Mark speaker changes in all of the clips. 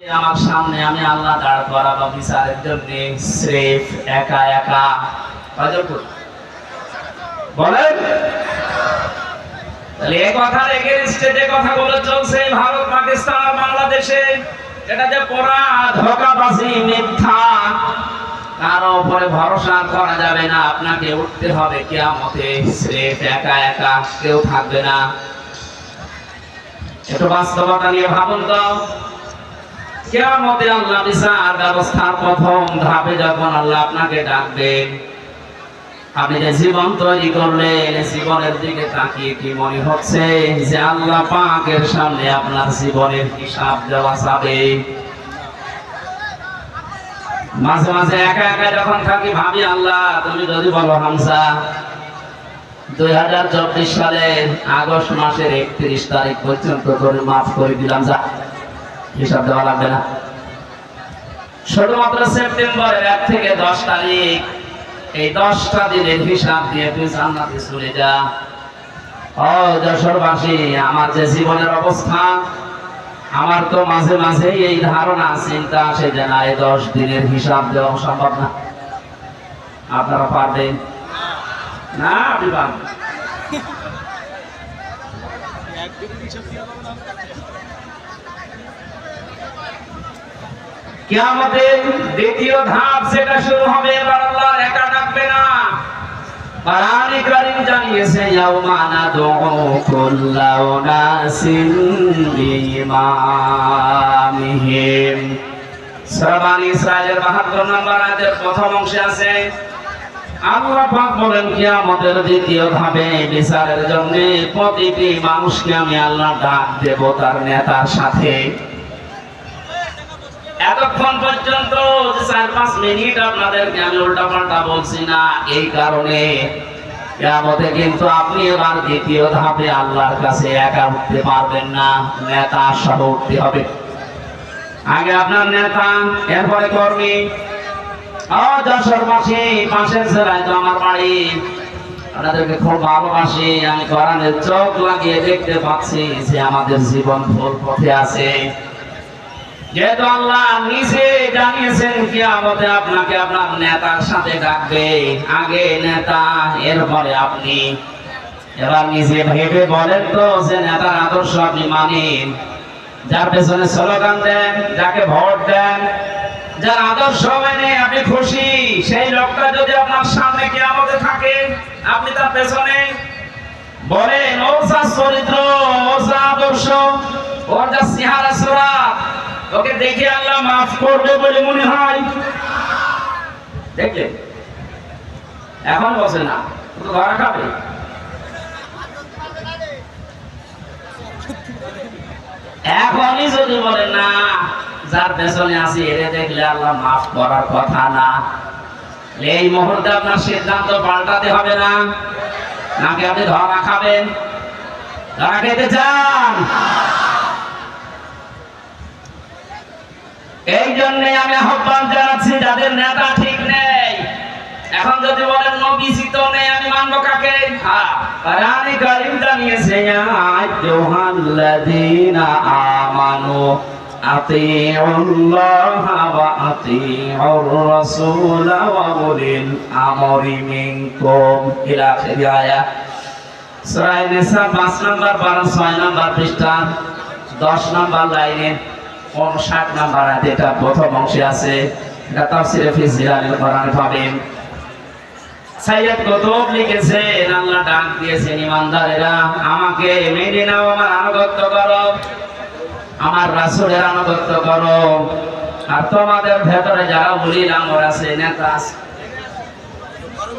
Speaker 1: আমার সামনে আমি আল্লাহ দাঁড় করাবো বিচারের জন্য স্রেফ একা একা। বলেন? তাহলে এই কথা এগেনস্টে যে কথাগুলো চলছে ভারত, পাকিস্তান আর বাংলাদেশে। এটা যে পড়া ধোকাবাজি, মিথ্যা কারও উপরে ভরসা করা যাবে না। আপনাকে উঠতে হবে কিয়ামতে, স্রেফ একা একা, কেউ থাকবে না। একটু বাস্তবতা নিয়ে ভাবুন তো। কেয়ামতে আল্লাহ বিচার ব্যবস্থার প্রথম ধাপে যখন আল্লাহ আপনাকে ডাকবেন আপনি যে জীবন তৈরি করলেন জীবনের দিকে তাকিয়ে কি মনে হচ্ছে যে আল্লাহ পাকের সামনে আপনার জীবনের হিসাব দেওয়া যাবে? মাঝে মাঝে একা একা যখন থাকি, ভাবি, আল্লাহ, তুমি যদি বলো হামসা দুই হাজার চব্বিশ সালের আগস্ট মাসের একত্রিশ তারিখ পর্যন্ত করে মাফ করে দিলাম, যা হিসাব দেওয়া লাগবে না। শুধুমাত্র সেপ্টেম্বরের এক থেকে দশ তারিখ, এই দশটা দিনের হিসাব দিয়ে তুই জান্নাতে চলে যা। ও যশোরবাসী, আমার যে জীবনের অবস্থা, আমার তো মাঝে মাঝে এই ধারণা, চিন্তা আসে যে না, এই দশ দিনের হিসাব দেওয়া সম্ভব না। আপনারা পারবেন? না, আপনি পারবেন কিয়ামতের দ্বিতীয় ধাপ সেটা শুরু হবে, এবার আল্লাহ একা ডাকবে না। কোরআন কারীম জানিয়েছে, ইয়াউমা নাদউ কুল্লা উনাসিন বিইমামিহিম। সূরা বানী ইসরাঈলের 72 নম্বর আয়াতের প্রথম অংশে আছে দ্বিতীয় ধাপে বিচারের জন্য প্রতিটি মানুষকে আমি আল্লাহ ডাক দেব তার নেতার সাথে। এতক্ষণ পর্যন্ত চার পাঁচ মিনিট আপনাদেরকে আমি উল্টা পাল্টা বলছি না, এই কারণে কেমতে কিন্তু আপনি এবার দ্বিতীয় ধাপে আল্লাহর কাছে একা উঠতে পারবেন না, নেতা সহ উঠতে হবে। আগে আপনার নেতা, এরপরে কর্মী। ও যশোরবাসী পাশের জেলায় তো আমার বাড়ি। আপনাদেরকে খুব ভালোবাসি, আমি কোরআনের চোখ লাগিয়ে দেখতে পাচ্ছি যে আমাদের জীবন ভুল পথে আছে। যেহেতু আল্লাহ নিজে জানিয়েছেন কিয়ামতে আপনাকে আপনার নেতার সাথে ডাকবে। আগে নেতা, এরপরে আপনি। এবার নিজে ভেবে বলেন তো যে নেতার আদর্শ আপনি মানেন। যার পেছনে স্লোগান দেন, যাকে ভোট দেন, যার আদর্শ মেনে আপনি খুশি, সেই লোকটা যদি আপনার সামনে কি আমাদের থাকে, আপনি তার পেছনে বলেন, ও চরিত্র, ও আদর্শ, ওর যা সিহারা সুরাত ওকে দেখে আল্লাহ মাফ করবে বলে মনে হয়। দেখলে? এখন বসে না। তো ধরা খাবে। এখনই যদি বলে, না, যার পেছনে আছি, এরে দেখলে আল্লাহ মাফ করার কথা না। এই মুহূর্তে আপনার সিদ্ধান্ত পাল্টাতে হবে না। নাকি আপনি ধরা খাবেন? ধরা খেতে চান? এই জন্য আমি আহ্বান জানাচ্ছি, যাদের নেতা ঠিক নেই। এখন যদি বলেন নেই আমি মানবো কাকে? কোরআনে জানিয়েছে আমরি মিনকুম। ইলা আখির আয়াত সূরা নিসা 5 নম্বর 12 6 নম্বর পৃষ্ঠা 10 নম্বর লাইনে। ষাট নাম্বার আয়াত এটা প্রথম অংশে আছে, এটা তাফসিরে ফি জিলালিল কোরআনে পাবেন। আল্লাহ ডাক ইমানদারেরা, আমাকে মেনে নাও, আমার আনুগত্য করো, আমার রাসূলের আনুগত্য করো। আর তোমাদের ভেতরে যারা উলিল আমর আছে, নেতা আছে।
Speaker 2: গরম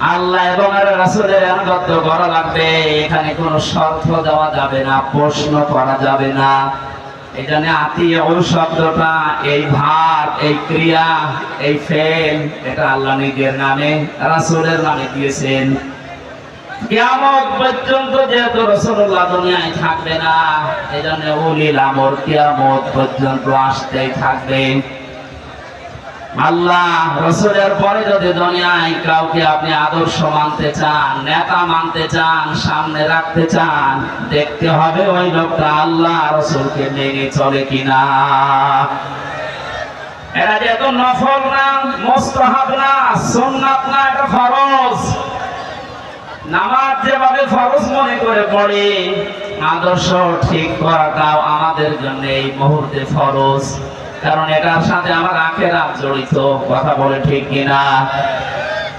Speaker 1: আল্লাহ এবং রাসুলের আনুগত্য করা লাগবে। এখানে কোনো শর্ত দেওয়া যাবে না, প্রশ্ন করা যাবে না। এখানে আত্মীয় শব্দটা, এই ভাব, এই ক্রিয়া, এই ফেল, এটা আল্লাহ নিজের নামে, রাসূলের নামে দিয়েছেন। যেহেতু থাকবে না এই জন্য আসতেই থাকবে। আল্লাহ রসুলের পরে যদি দুনিয়ায় কাউকে আপনি আদর্শ মানতে চান, নেতা মানতে চান, সামনে রাখতে চান, দেখতে হবে ওই লোকটা আল্লাহ রসুলকে মেনে চলে কিনা। এরা যেহেতু নফল না, মোস্তহাব না, সুন্নাত না, এটা ফরজ। নামাজ যেভাবে ফরজ মনে করে পড়ে, আদর্শ ঠিক করাটাও আমাদের জন্য এই মুহূর্তে ফরজ। কারণ এটার সাথে আমার আখেরা জড়িত। কথা বলে ঠিক কিনা?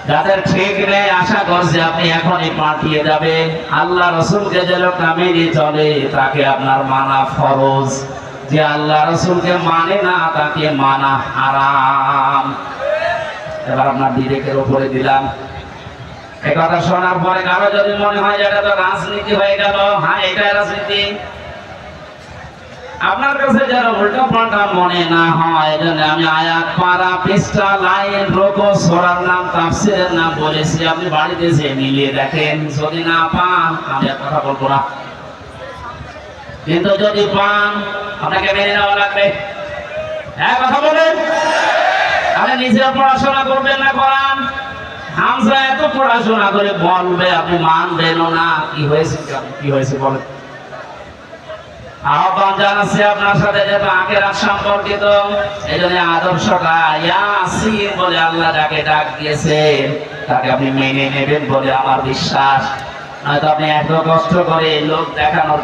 Speaker 1: যাদের ঠিক নেই, আশা করছে আপনি এখনই পাঠিয়ে যাবেন। আল্লাহ রসুলকে যে লোকটা মেনে চলে, তাকে আপনার মানা ফরজ। যে আল্লাহ রসুলকে মানে না, তাকে মানা হারাম। এবার আপনার বিবেকের উপরে দিলাম। এ কথা শোনার পরে কারও যদি মনে হয় এটা তো রাজনীতি হয়ে গেল হ্যাঁ এটা রাজনীতি। আপনার কাছে যেন উল্টো পাল্টা মনে না হয় এজন্য আমি আয়াত পারা পৃষ্ঠা, লাইন রোকো সোরার নাম, তাফসিরের নাম বলেছি। আপনি বাড়িতে যেয়ে মিলিয়ে দেখেন, যদি না পান, আমি আর কথা বলব না। কিন্তু যদি পান, আপনাকে মেনে নেওয়া লাগবে। হ্যাঁ কথা বলেন। আপনি নিজে পড়াশোনা করবেন না করান হামজা এত পড়াশোনা করে বলবে, আপনি মানবেন না। কি হয়েছে কি হয়েছে বলেন? আহ্বান জানাচ্ছি আপনার সাথে যে আখেরাত সম্পর্কিত। এই জন্য আদর্শটা ইয়াসিন বলে আল্লাহ যাকে ডাক দিয়েছেন, তাকে আপনি মেনে নেবেন বলে আমার বিশ্বাস। নয়তো আপনি এত কষ্ট করে লোক দেখানোর